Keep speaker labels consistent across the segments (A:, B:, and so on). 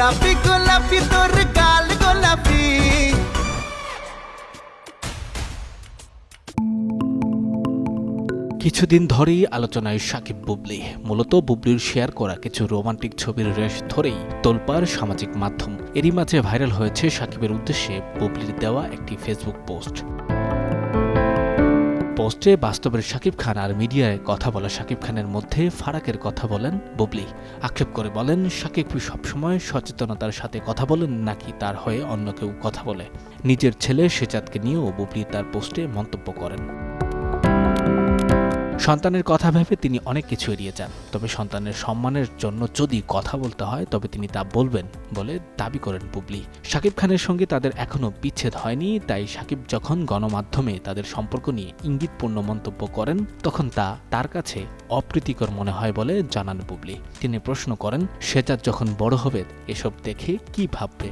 A: গোলাপি তোর গাল গোলাপি।
B: কিছুদিন ধরেই আলোচনায় সাকিব বুবলি, মূলত বুবলির শেয়ার করা কিছু রোমান্টিক ছবির রেশ ধরেই তোলপার সামাজিক মাধ্যম। এরই মাঝে ভাইরাল হয়েছে সাকিবের উদ্দেশ্যে বুবলির দেওয়া একটি ফেসবুক পোস্ট পোস্টে বাস্তবের শাকিব খান আর মিডিয়ায় কথা বলা শাকিব খানের মধ্যে ফারাকের কথা বলেন বুবলি। আক্ষেপ করে বলেন, শাকিব সবসময় সচেতনতার সাথে কথা বলেন নাকি তার হয়ে অন্য কেউ কথা বলে? নিজের ছেলে সেচাঁদকে নিয়েও বুবলি তার পোস্টে মন্তব্য করেন। সন্তানের কথা ভেবে তিনি অনেক কিছু এড়িয়ে যান। তবে সন্তানের সম্মানের জন্য যদি কথা বলতে হয়, তবে তিনি তা বলবেন বলে দাবি করেন বুবলি। শাকিব খানের সঙ্গে তাদের এখনও বিচ্ছেদ হয়নি, তাই শাকিব যখন গণমাধ্যমে তাদের সম্পর্ক নিয়ে ইঙ্গিতপূর্ণ মন্তব্য করেন, তখন তা তার কাছে অপ্রীতিকর মনে হয় বলে জানান বুবলি। তিনি প্রশ্ন করেন, সেজাদ যখন বড় হবে, এসব দেখে কি ভাববে?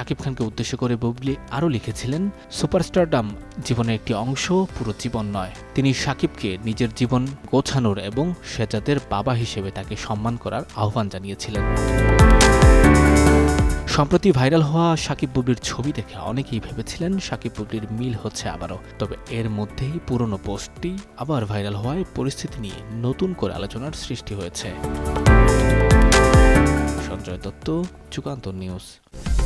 B: শাকিব খানকে উদ্দেশ্য করে বুবলি আরও লিখেছিলেন, সুপারস্টারডাম জীবনের একটি অংশ, পুরো জীবন নয়। তিনি শাকিবকে নিজের জীবন গোছানোর এবং শেজাদের বাবা হিসেবে তাকে সম্মান করার আহ্বান জানিয়েছিলেন। সম্প্রতি ভাইরাল হওয়া সাকিব বুবলির ছবি দেখে অনেকেই ভেবেছিলেন সাকিব বুবলির মিল হচ্ছে আবারও। তবে এর মধ্যেই পুরনো পোস্টটি আবার ভাইরাল হওয়ায় পরিস্থিতি নিয়ে নতুন করে আলোচনার সৃষ্টি হয়েছে। সঞ্জয় দত্ত, যুগান্তর নিউজ।